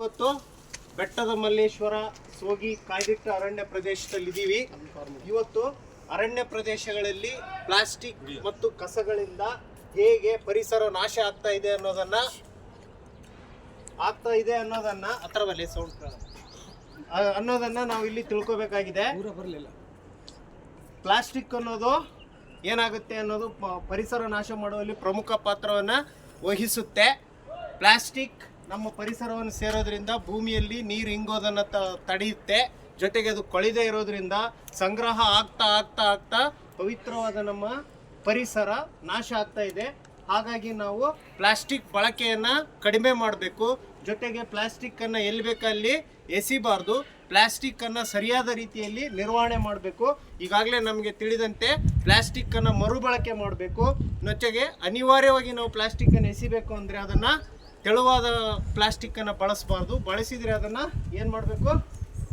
ಇವತ್ತು ಬೆಟ್ಟದ ಮಲ್ಲೇಶ್ವರ, ಸೋಗಿ, ಕಾಯ್ದಿಟ್ಟ ಅರಣ್ಯ ಪ್ರದೇಶದಲ್ಲಿದ್ದೀವಿ. ಇವತ್ತು ಅರಣ್ಯ ಪ್ರದೇಶಗಳಲ್ಲಿ ಪ್ಲಾಸ್ಟಿಕ್ ಮತ್ತು ಕಸಗಳಿಂದ ಹೇಗೆ ಪರಿಸರ ನಾಶ ಆಗ್ತಾ ಇದೆ ಅನ್ನೋದನ್ನ ಆಗ್ತಾ ಇದೆ ಅನ್ನೋದನ್ನ ಹತ್ರ ಬರಲಿ ಸೌಂಡ್ ಅನ್ನೋದನ್ನ ನಾವು ಇಲ್ಲಿ ತಿಳ್ಕೊಬೇಕಾಗಿದೆ. ಪ್ಲಾಸ್ಟಿಕ್ ಅನ್ನೋದು ಏನಾಗುತ್ತೆ ಅನ್ನೋದು ಪರಿಸರ ನಾಶ ಮಾಡುವಲ್ಲಿ ಪ್ರಮುಖ ಪಾತ್ರವನ್ನು ವಹಿಸುತ್ತೆ. ಪ್ಲಾಸ್ಟಿಕ್ ನಮ್ಮ ಪರಿಸರವನ್ನು ಸೇರೋದ್ರಿಂದ ಭೂಮಿಯಲ್ಲಿ ನೀರು ಇಂಗೋದನ್ನು ತಡೆಯುತ್ತೆ. ಜೊತೆಗೆ ಅದು ಕೊಳಿದೇ ಇರೋದ್ರಿಂದ ಸಂಗ್ರಹ ಆಗ್ತಾ ಆಗ್ತಾ ಆಗ್ತಾ ಪವಿತ್ರವಾದ ನಮ್ಮ ಪರಿಸರ ನಾಶ ಆಗ್ತಾ ಇದೆ. ಹಾಗಾಗಿ ನಾವು ಪ್ಲಾಸ್ಟಿಕ್ ಬಳಕೆಯನ್ನು ಕಡಿಮೆ ಮಾಡಬೇಕು. ಜೊತೆಗೆ ಪ್ಲಾಸ್ಟಿಕ್ಕನ್ನು ಎಲ್ಲಿ ಬೇಕಲ್ಲಿ ಎಸಿಬಾರ್ದು. ಪ್ಲಾಸ್ಟಿಕ್ಕನ್ನು ಸರಿಯಾದ ರೀತಿಯಲ್ಲಿ ನಿರ್ವಹಣೆ ಮಾಡಬೇಕು. ಈಗಾಗಲೇ ನಮಗೆ ತಿಳಿದಂತೆ ಪ್ಲಾಸ್ಟಿಕ್ಕನ್ನು ಮರುಬಳಕೆ ಮಾಡಬೇಕು. ಜೊತೆಗೆ ಅನಿವಾರ್ಯವಾಗಿ ನಾವು ಪ್ಲಾಸ್ಟಿಕ್ಕನ್ನು ಎಸಿಬೇಕು ಅಂದರೆ ಅದನ್ನು ತೆಳುವಾದ ಪ್ಲಾಸ್ಟಿಕ್ಕನ್ನು ಬಳಸಬಾರ್ದು. ಬಳಸಿದರೆ ಅದನ್ನು ಏನು ಮಾಡಬೇಕು?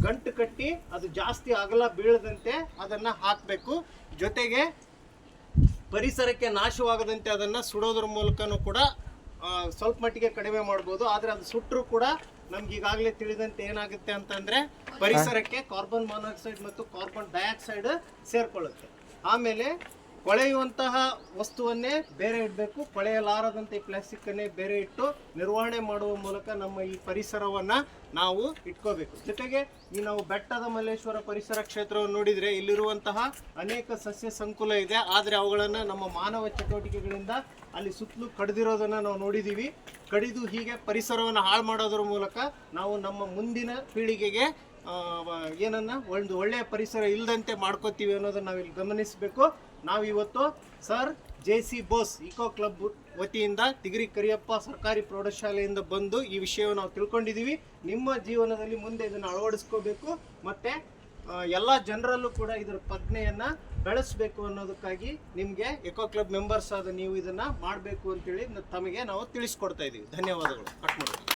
ಗಂಟು ಕಟ್ಟಿ ಅದು ಜಾಸ್ತಿ ಅಗಲ ಬೀಳದಂತೆ ಅದನ್ನು ಹಾಕಬೇಕು. ಜೊತೆಗೆ ಪರಿಸರಕ್ಕೆ ನಾಶವಾಗದಂತೆ ಅದನ್ನು ಸುಡೋದ್ರ ಮೂಲಕನೂ ಕೂಡ ಸ್ವಲ್ಪ ಮಟ್ಟಿಗೆ ಕಡಿಮೆ ಮಾಡ್ಬೋದು. ಆದರೆ ಅದು ಸುಟ್ಟರೂ ಕೂಡ ನಮ್ಗೆ ಈಗಾಗಲೇ ತಿಳಿದಂತೆ ಏನಾಗುತ್ತೆ ಅಂತಂದರೆ ಪರಿಸರಕ್ಕೆ ಕಾರ್ಬನ್ ಮಾನಾಕ್ಸೈಡ್ ಮತ್ತು ಕಾರ್ಬನ್ ಡೈಆಕ್ಸೈಡ್ ಸೇರ್ಕೊಳ್ಳುತ್ತೆ. ಆಮೇಲೆ ಕೊಳೆಯುವಂತಹ ವಸ್ತುವನ್ನೇ ಬೇರೆ ಇಡಬೇಕು. ಕೊಳೆಯಲಾರದಂತೆ ಈ ಪ್ಲಾಸ್ಟಿಕ್ಕನ್ನೇ ಬೇರೆ ಇಟ್ಟು ನಿರ್ವಹಣೆ ಮಾಡುವ ಮೂಲಕ ನಮ್ಮ ಈ ಪರಿಸರವನ್ನ ನಾವು ಇಟ್ಕೋಬೇಕು. ಜೊತೆಗೆ ಈ ನಾವು ಬೆಟ್ಟದ ಮಲ್ಲೇಶ್ವರ ಪರಿಸರ ಕ್ಷೇತ್ರವನ್ನು ನೋಡಿದ್ರೆ ಇಲ್ಲಿರುವಂತಹ ಅನೇಕ ಸಸ್ಯ ಸಂಕುಲ ಇದೆ. ಆದರೆ ಅವುಗಳನ್ನು ನಮ್ಮ ಮಾನವ ಚಟುವಟಿಕೆಗಳಿಂದ ಅಲ್ಲಿ ಸುತ್ತಲೂ ಕಡಿದಿರೋದನ್ನು ನಾವು ನೋಡಿದ್ದೀವಿ ಕಡಿದು ಹೀಗೆ ಪರಿಸರವನ್ನು ಹಾಳು ಮಾಡೋದ್ರ ಮೂಲಕ ನಾವು ನಮ್ಮ ಮುಂದಿನ ಪೀಳಿಗೆಗೆ ಏನನ್ನ ಒಂದು ಒಳ್ಳೆಯ ಪರಿಸರ ಇಲ್ಲದಂತೆ ಮಾಡ್ಕೋತೀವಿ ಅನ್ನೋದನ್ನ ನಾವಿಲ್ಲಿ ಗಮನಿಸಬೇಕು. ನಾವು ಇವತ್ತು sir J C Bose eco club ವತಿಯಿಂದ ತಿಗರಿ ಕರಿಯಪ್ಪ ಸರ್ಕಾರಿ ಪ್ರೌಢಶಾಲೆಯಿಂದ ಬಂದು ಈ ವಿಷಯವನ್ನು ನಾವು ತಿಳ್ಕೊಂಡಿದ್ದೀವಿ. ನಿಮ್ಮ ಜೀವನದಲ್ಲಿ ಮುಂದೆ ಇದನ್ನು ಅಳವಡಿಸ್ಕೋಬೇಕು ಮತ್ತು ಎಲ್ಲ ಜನರಲ್ಲೂ ಕೂಡ ಇದರ ಪ್ರಜ್ಞೆಯನ್ನು ಬೆಳೆಸಬೇಕು ಅನ್ನೋದಕ್ಕಾಗಿ ನಿಮಗೆ ಎಕೋ ಕ್ಲಬ್ ಮೆಂಬರ್ಸ್ ಆದ ನೀವು ಇದನ್ನು ಮಾಡಬೇಕು ಅಂತೇಳಿ ತಮಗೆ ನಾವು ತಿಳಿಸ್ಕೊಡ್ತಾ ಇದ್ದೀವಿ ಧನ್ಯವಾದಗಳು. ಕಟ್ ಮಾಡಿ